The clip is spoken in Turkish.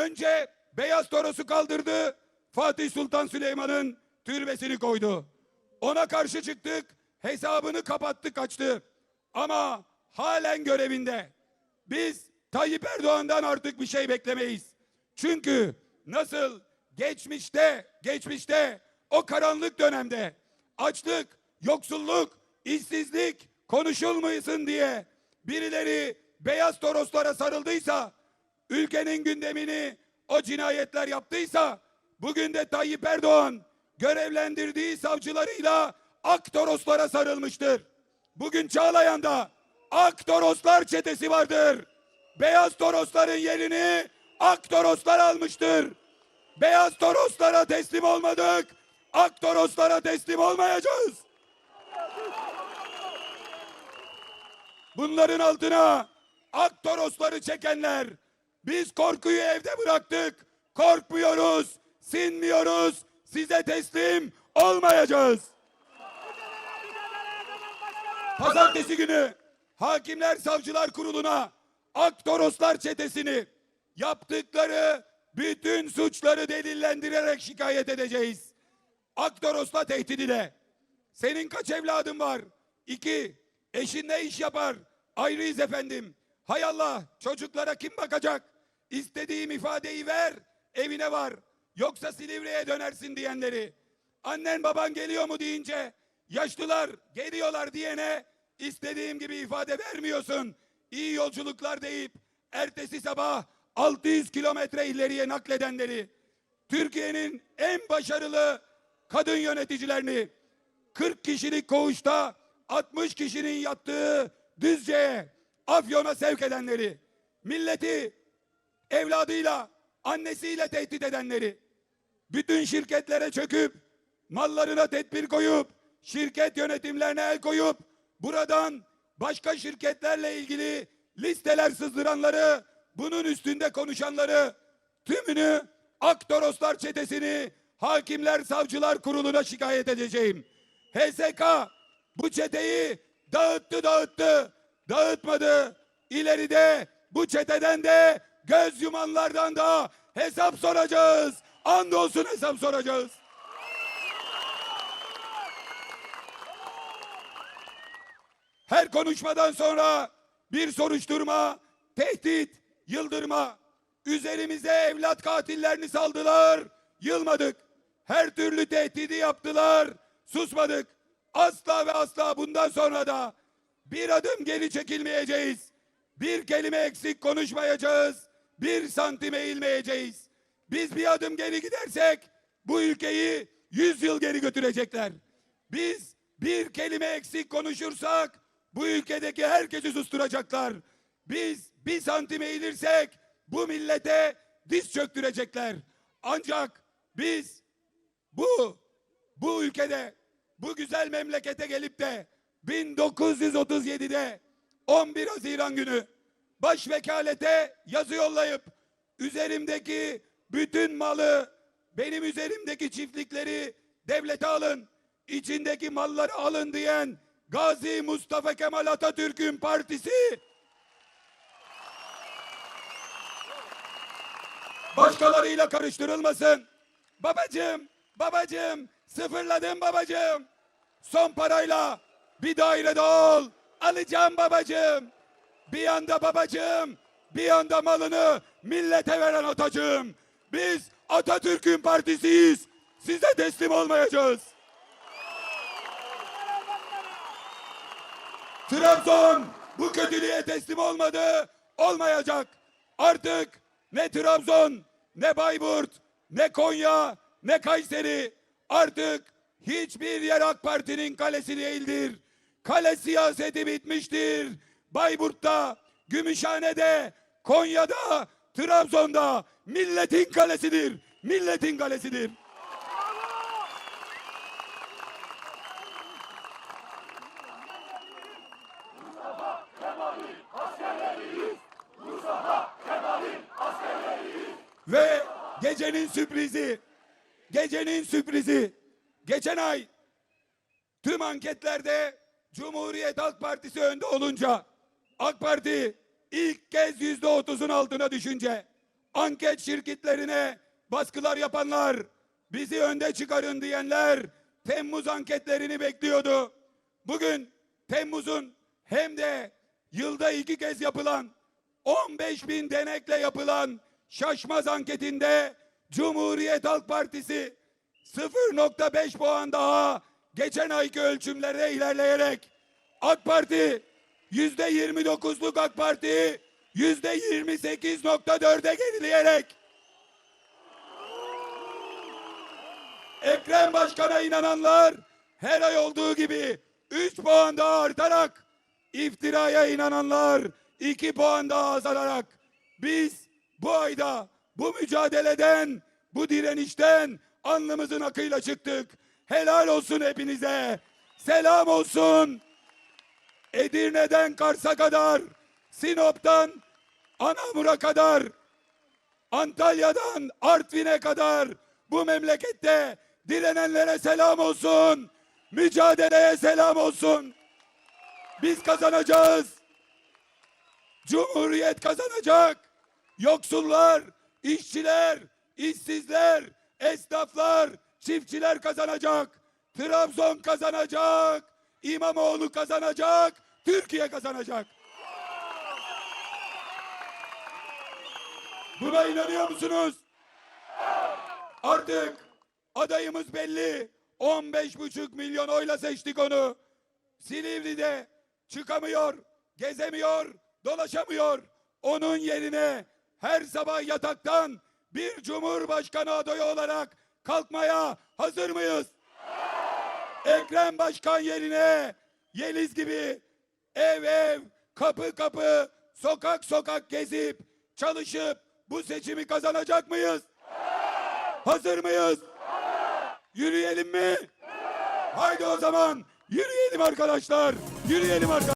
Önce Beyaz Toros'u kaldırdı. Fatih Sultan Süleyman'ın türbesini koydu. Ona karşı çıktık. Hesabını kapattı kaçtı. Ama halen görevinde. Biz Tayyip Erdoğan'dan artık bir şey beklemeyiz. Çünkü nasıl geçmişte, geçmişte o karanlık dönemde açlık, yoksulluk, işsizlik konuşulmayasın diye birileri beyaz toroslara sarıldıysa, ülkenin gündemini o cinayetler yaptıysa, bugün de Tayyip Erdoğan görevlendirdiği savcılarıyla ak toroslara sarılmıştır. Bugün Çağlayan'da ak toroslar çetesi vardır. Beyaz torosların yerini ak toroslar almıştır. Beyaz toroslara teslim olmadık. Ak toroslara teslim olmayacağız. Bunların altına ak torosları çekenler biz korkuyu evde bıraktık. Korkmuyoruz, sinmiyoruz. Size teslim olmayacağız. Pazartesi günü Hakimler Savcılar Kurulu'na Aktoroslar çetesini yaptıkları bütün suçları delillendirerek şikayet edeceğiz. Aktoros'la tehdit ile. Senin kaç evladın var? İki. Eşin ne iş yapar? Ayrıyız efendim. Hay Allah çocuklara kim bakacak? İstediğim ifadeyi ver evine var. Yoksa Silivri'ye dönersin diyenleri. Annen baban geliyor mu deyince yaşlılar geliyorlar diyene istediğim gibi ifade vermiyorsun. İyi yolculuklar deyip ertesi sabah 600 kilometre ileriye nakledenleri. Türkiye'nin en başarılı kadın yöneticilerini 40 kişilik koğuşta 60 kişinin yattığı Düzce'ye, Afyon'a sevk edenleri, milleti evladıyla, annesiyle tehdit edenleri, bütün şirketlere çöküp, mallarına tedbir koyup, şirket yönetimlerine el koyup, buradan başka şirketlerle ilgili listeler sızdıranları, bunun üstünde konuşanları, tümünü Aktoroslar çetesini Hakimler Savcılar Kurulu'na şikayet edeceğim. HSK bu çeteyi dağıttı dağıttı, dağıtmadı. İleride bu çeteden de göz yumanlardan da hesap soracağız. Andolsun hesap soracağız. Her konuşmadan sonra bir soruşturma, tehdit, yıldırma. Üzerimize evlat katillerini saldılar, yılmadık. Her türlü tehdidi yaptılar, susmadık. Asla ve asla bundan sonra da bir adım geri çekilmeyeceğiz. Bir kelime eksik konuşmayacağız. Bir santim eğilmeyeceğiz. Biz bir adım geri gidersek bu ülkeyi yüz yıl geri götürecekler. Biz bir kelime eksik konuşursak bu ülkedeki herkesi susturacaklar. Biz bir santim eğilirsek bu millete diz çöktürecekler. Ancak biz bu bu ülkede bu güzel memlekete gelip de 1937'de 11 Haziran günü baş vekalete yazı yollayıp üzerimdeki bütün malı benim üzerimdeki çiftlikleri devlete alın içindeki malları alın diyen Gazi Mustafa Kemal Atatürk'ün partisi başkalarıyla karıştırılmasın. Babacım, babacım, sıfırladım babacım. Son parayla bir daire daha ol. Alacağım babacım. Bir yanda babacım, bir yanda malını millete veren atacığım. Biz Atatürk'ün partisiyiz. Size teslim olmayacağız. Trabzon bu kötülüğe teslim olmadı, olmayacak. Artık ne Trabzon, ne Bayburt, ne Konya, ne Kayseri artık hiçbir yer AK Parti'nin kalesi değildir. Kale siyaseti bitmiştir. Bayburt'ta, Gümüşhane'de, Konya'da, Trabzon'da milletin kalesidir. Milletin kalesidir. Ve gecenin sürprizi, gecenin sürprizi, geçen ay tüm anketlerde Cumhuriyet Halk Partisi önde olunca AK Parti ilk kez yüzde otuzun altına düşünce anket şirketlerine baskılar yapanlar, bizi önde çıkarın diyenler Temmuz anketlerini bekliyordu. Bugün Temmuz'un hem de yılda iki kez yapılan 15 bin denekle yapılan şaşmaz anketinde Cumhuriyet Halk Partisi 0.5 puan daha geçen ayki ölçümlere ilerleyerek AK Parti yüzde 29'luk AK Parti yüzde 28.4'e gerileyerek Ekrem Başkan'a inananlar her ay olduğu gibi 3 puan daha artarak iftiraya inananlar 2 puan daha azalarak biz bu ayda bu mücadeleden bu direnişten alnımızın akıyla çıktık. Helal olsun hepinize. Selam olsun. Edirne'den Kars'a kadar, Sinop'tan Anamur'a kadar, Antalya'dan Artvin'e kadar bu memlekette direnenlere selam olsun. Mücadeleye selam olsun. Biz kazanacağız. Cumhuriyet kazanacak. Yoksullar, işçiler, işsizler, esnaflar, çiftçiler kazanacak. Trabzon kazanacak. İmamoğlu kazanacak. Türkiye kazanacak. Buna inanıyor musunuz? Artık adayımız belli. 15,5 milyon oyla seçtik onu. Silivri'de çıkamıyor, gezemiyor, dolaşamıyor. Onun yerine her sabah yataktan bir cumhurbaşkanı adayı olarak kalkmaya hazır mıyız? Ekrem Başkan yerine Yeliz gibi ev ev, kapı kapı, sokak sokak gezip çalışıp bu seçimi kazanacak mıyız? Hazır mıyız? Yürüyelim mi? Haydi o zaman yürüyelim arkadaşlar. Yürüyelim arkadaşlar.